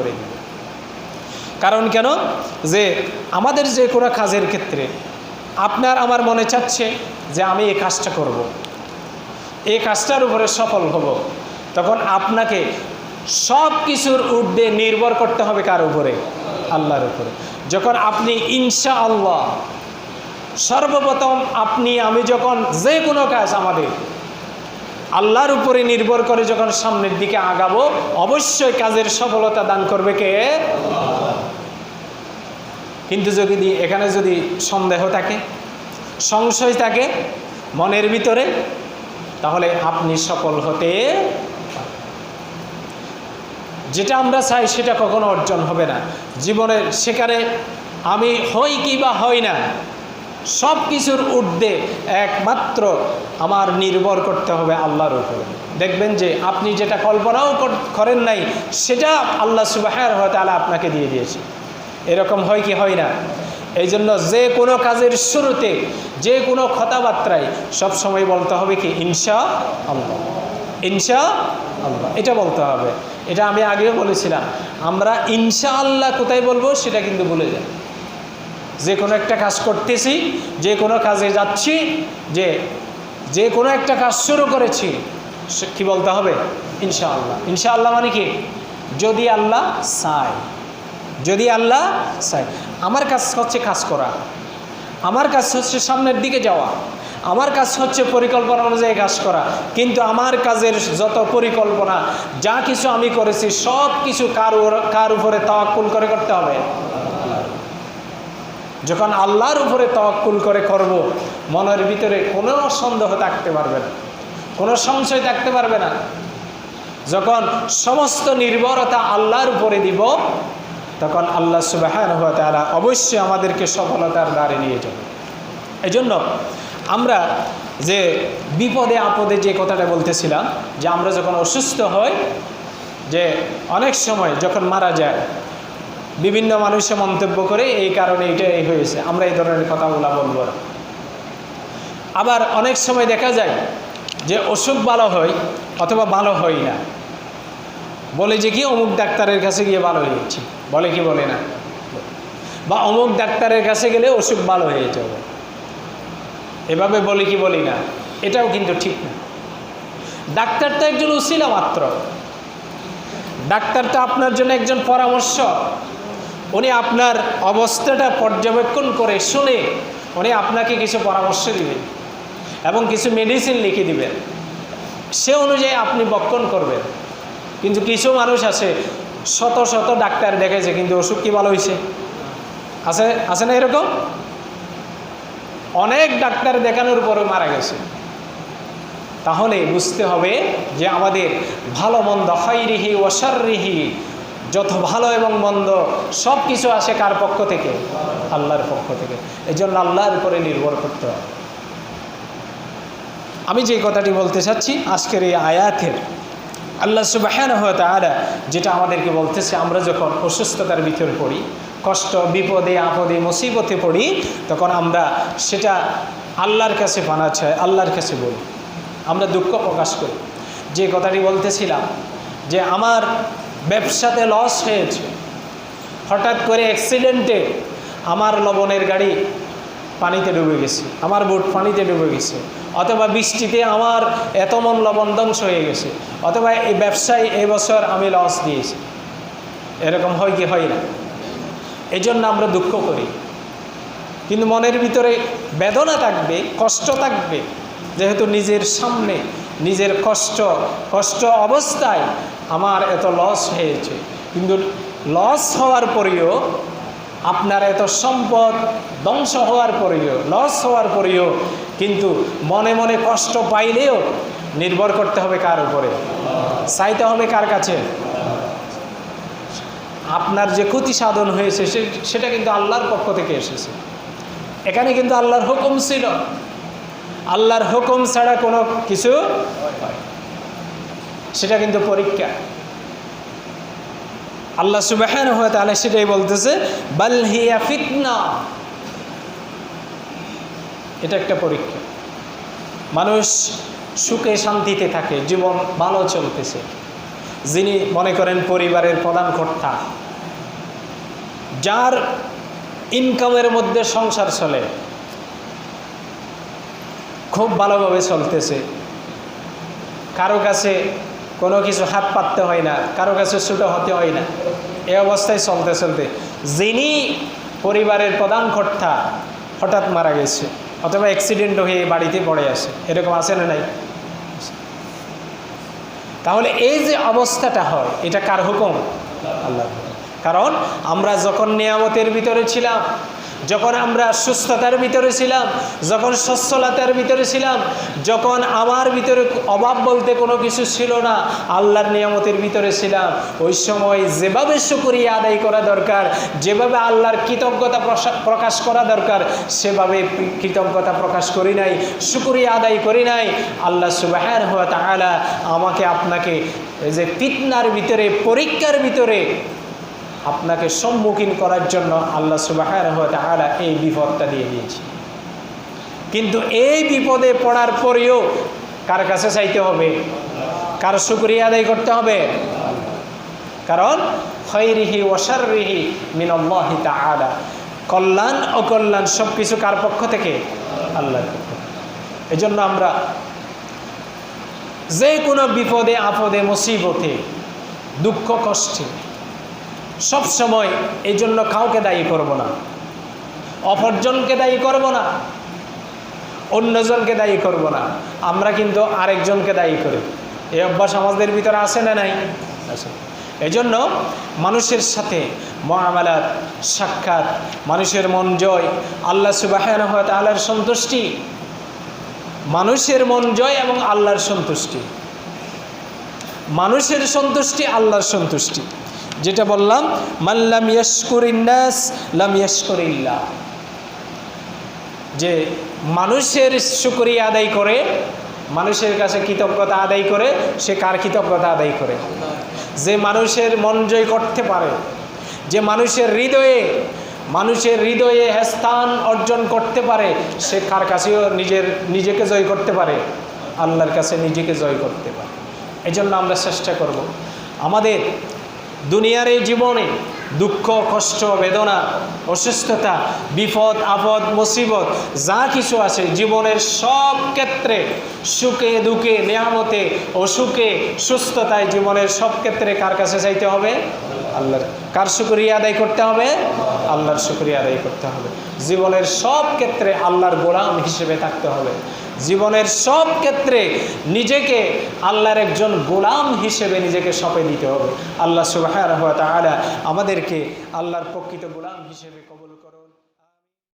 করে দিবে। কারণ কেন? যে আমাদের যে কোনো কাজের ক্ষেত্রে আপনার আমার মনে চাচ্ছে যে আমি এই কাজটা করব। এই কাজটার উপরে সফল হব। তখন আপনাকে সব কিছুর ঊর্ধ্বে নির্ভর করতে হবে কার উপরে? আল্লাহর উপরে। যখন আপনি ইনশা আল্লাহ সর্বপ্রথম আপনি, আমি যখন যে কোনো কাজ আমাদের আল্লাহর উপরে নির্ভর করে যখন সামনের দিকে আগাবো, অবশ্যই কাজের সফলতা দান করবে কে? কিন্তু যদি এখানে যদি সন্দেহ থাকে, সংশয় থাকে মনের ভিতরে, তাহলে আপনি সফল হতে যেটা আমরা চাই সেটা কখনো অর্জন হবে না। জীবনের সেখানে আমি হই কি বা হই না সব কিছুর ঊর্ধ্বে একমাত্র আমার নির্ভর করতে হবে আল্লাহর উপরে। দেখবেন যে আপনি যেটা কল্পনাও কর- করেন নাই, সেটা আল্লাহ সুবাহের হয়তো আল্লাহ আপনাকে দিয়ে দিয়েছে। এরকম হয় কি হয় না? এই জন্য যে কোনো কাজের শুরুতে, যে কোনো কথাবার্তায় সবসময় বলতে হবে কি, ইনশা আল্লাহ ইনশা আল্লাহ। এটা বলতে হবে। এটা আমি আগেও বলেছিলাম। আমরা ইনশা আল্লাহ কোথায় বলব সেটা কিন্তু বলে যাই। যে কোনো একটা কাজ করতেছি, যে কোনো কাজে যাচ্ছি, যে যে কোনো একটা কাজ শুরু করেছি কি বলতে হবে? ইনশাআল্লাহ। ইনশাআল্লাহ মানে কি? যদি আল্লাহ চায়। যদি আল্লাহ চায়। আমার কাজ হচ্ছে কাজ করা। আমার কাজ হচ্ছে সামনের দিকে যাওয়া। আমার কাজ হচ্ছে পরিকল্পনা অনুযায়ী কাজ করা। কিন্তু আমার কাজের যত পরিকল্পনা, যা কিছু আমি করেছি সব কিছু কার কার উপরে তাওয়াক্কুল করে করতে হবে। যখন আল্লাহর উপরে তওয়াক্কুল করে করব, মনের ভিতরে কোনো সন্দেহ থাকতে পারবে না। কোনো সংশয় থাকতে পারবে না। যখন সমস্ত নির্ভরতা আল্লাহর উপরে দিব, তখন আল্লাহ সুবাহান হওয়া তারা অবশ্যই আমাদেরকে সফলতার দ্বারে নিয়ে যাবে। এই জন্য আমরা যে বিপদে আপদে যে কথাটা বলতেছিলাম, যে আমরা যখন অসুস্থ হই, যে অনেক সময় যখন মারা যায় বিভিন্ন মানুষে মন্তব্য করে এই কারণে এটা এই হয়েছে। আমরা এই ধরনের কথাগুলো বলব। আবার অনেক সময় দেখা যায় যে অসুখ ভালো হয় অথবা ভালো হয় না। বলে যে কি অমুক ডাক্তারের কাছে গিয়ে ভালো হয়েছি বলে কি বলে না? বা অমুক ডাক্তারের কাছে গেলে অসুখ ভালো হয়ে যাবে এভাবে বলি কি বলি না? এটাও কিন্তু ঠিক না। ডাক্তার তো একজন উসিলা মাত্র। ডাক্তারটা আপনার জন্য একজন পরামর্শ। উনি আপনার অবস্থাটা পর্যবেক্ষণ করে শুনে উনি আপনাকে কিছু পরামর্শ দিবেন এবং কিছু মেডিসিন লিখে দিবেন। সে অনুযায়ী আপনি বক্ষণ করবেন। কিন্তু কিছু মানুষ আছে, শত শত ডাক্তার দেখেছে, কিন্তু ওষুধ কি ভালো হয়েছে আছে আছে না এরকম? অনেক ডাক্তার দেখানোর পরে মারা গেছে। তাহলে বুঝতে হবে যে আমাদের ভালো মন্দ হৈরিহি ওসারিহি যত ভালো এবং মন্দ সব কিছু আসে কার পক্ষ থেকে? আল্লাহর পক্ষ থেকে। এই জন্য আল্লাহর উপরে নির্ভর করতে হবে। আমি যে কথাটি বলতে চাচ্ছি, আজকের এই আয়াতের আল্লাহ সুবাহান হয়ে তারা যেটা আমাদেরকে বলতেছে, আমরা যখন অসুস্থতার ভিতরে পড়ি, কষ্ট, বিপদে, আপদে, মুসিবতে পড়ি, তখন আমরা সেটা আল্লাহর কাছে পানা চাই, আল্লাহর কাছে বলি। আমরা দুঃখ প্রকাশ করি। যে কথাটি বলতেছিলাম যে আমার ব্যবসাতে লস হয়েছে। হঠাৎ করে অ্যাক্সিডেন্টে আমার লবণের গাড়ি পানিতে ডুবে গেছে, আমার বুট পানিতে ডুবে গেছে, অথবা বৃষ্টিতে আমার এত মন লবণ ধ্বংস হয়ে গেছে, অথবা এই ব্যবসায় এবছর আমি লস দিয়েছি। এরকম হয় কি হয় না? এই জন্য আমরা দুঃখ করি। কিন্তু মনের ভিতরে বেদনা থাকবে, কষ্ট থাকবে। যেহেতু নিজের সামনে, নিজের কষ্ট কষ্ট অবস্থায় আমার এত লস হয়েছে। কিন্তু লস হওয়ার পরেও, আপনার এত সম্পদ ধ্বংস হওয়ার পরেও লস হওয়ার পরেও, কিন্তু মনে মনে কষ্ট পাইলেও নির্ভর করতে হবে কার উপরে। চাইতে হবে কার কাছে? আপনার যে ক্ষতি সাধন হয়েছে সেটা কিন্তু আল্লাহর পক্ষ থেকে এসেছে। এখানে কিন্তু আল্লাহর হুকুম ছিল। আল্লাহর হুকুম ছাড়া কোনো কিছু সেটা কিন্তু পরীক্ষা। আল্লাহ সুবাহান হয়ে তাহলে সেটাই বলতেছে বালহিয়া ফিতনা। এটা একটা পরীক্ষা। মানুষ সুখে শান্তিতে থাকে, জীবন ভালো চলতেছে। যিনি মনে করেন পরিবারের প্রধান কর্তা, যার ইনকামের মধ্যে সংসার চলে, খুব ভালোভাবে চলতেছে। কারও কাছে কোনো কিছু হাত পাততে হয় না, কারও কাছে ছোটো হতে হয় না। এ অবস্থায় চলতে চলতে যিনি পরিবারের প্রধান কর্তা হঠাৎ মারা গেছে, অথবা অ্যাক্সিডেন্ট হয়ে বাড়িতে পড়ে আসে এরকম আছে না নাই? তাহলে এই যে অবস্থাটা হয়, এটা কার হুকুম? আল্লাহ কারণ আমরা যখন নিয়ামতের ভিতরে ছিলাম যখন আমরা সুস্থতার ভিতরে ছিলাম, যখন সচ্ছলতার ভিতরে ছিলাম, যখন আমার ভিতরে অভাব বলতে কোনো কিছু ছিল না, আল্লাহর নিয়ামতের ভিতরে ছিলাম। ওই সময় যেভাবে শুকরিয়া আদায় করা দরকার, যেভাবে আল্লাহর কৃতজ্ঞতা প্রকাশ করা দরকার, সেভাবে কৃতজ্ঞতা প্রকাশ করি নাই, শুকরিয়া আদায় করি নাই। আল্লাহ সুবাহ তাআলা আমাকে আপনাকে যে ফিতনার ভিতরে, পরীক্ষার ভিতরে আপনাকে সম্মুখীন করার জন্য আল্লাহ সুবাহ তাআলা এই বিপদটা দিয়ে দিয়েছি। কিন্তু এই বিপদে পড়ার পরেও কার কাছে চাইতে হবে? কার শুক্রিয়া আদায় করতে হবে? কারণ খৈরিহি ওয়াসারিহি মিনল্লাহি তাআলা। কল্যাণ, অকল্যাণ সব কিছু কার পক্ষ থেকে? আল্লাহর পক্ষ থেকে। এজন্য আমরা যে কোনো বিপদে, আপদে, মুসিবতে, দুঃখ, কষ্টে সব সময় এই জন্য কাউকে দায়ী করব না। অপরজনকে দায়ী করব না। অন্যজনকে দায়ী করব না। আমরা কিন্তু আরেকজনকে দায়ী করি। এই অভ্যাস আমাদের ভিতরে আসে না নাই? আছে। এজন্য মানুষের সাথে মহামেলার সাক্ষাৎ, মানুষের মন জয়, আল্লাহ সুবাহ আল্লাহর সন্তুষ্টি, মানুষের মন জয় এবং আল্লাহর সন্তুষ্টি। মানুষের সন্তুষ্টি, আল্লাহর সন্তুষ্টি। যেটা বললাম মাল্লাম ইয়াসকুরিন্নাস লাম ইয়াসকুরিল্লাহ যে মানুষের শুকরিয়া আদায় করে, মানুষের কাছে কৃতজ্ঞতা আদায় করে, সে কার কৃতজ্ঞতা আদায় করে? যে মানুষের মন জয় করতে পারে, যে মানুষের হৃদয়ে মানুষের হৃদয়ে স্থান অর্জন করতে পারে, সে কার কাছেও নিজের, নিজেকে জয় করতে পারে? আল্লাহর কাছে নিজেকে জয় করতে পারে। এই জন্য আমরা চেষ্টা করব। আমাদের দুনিয়ার এই জীবনে দুঃখ, কষ্ট, বেদনা, অসুস্থতা, বিপদ, আপদ, মুসিবত, যা কিছু আছে জীবনের সব ক্ষেত্রে সুখে, দুঃখে, নিয়ামতে অসুখে সুস্থতায় জীবনের সব ক্ষেত্রে কার কাছে চাইতে হবে? আল্লাহর। কার শুক্রিয়া আদায় করতে হবে? আল্লাহর শুক্রিয়া আদায় করতে হবে। জীবনের সব ক্ষেত্রে আল্লাহর গোলাম হিসেবে থাকতে হবে। জীবনের সব ক্ষেত্রে নিজেকে আল্লাহর একজন গোলাম হিসেবে নিজেকে সঁপে দিতে হবে। আল্লাহ সুবাহ আমাদেরকে আল্লাহর প্রকৃত গোলাম হিসেবে কবল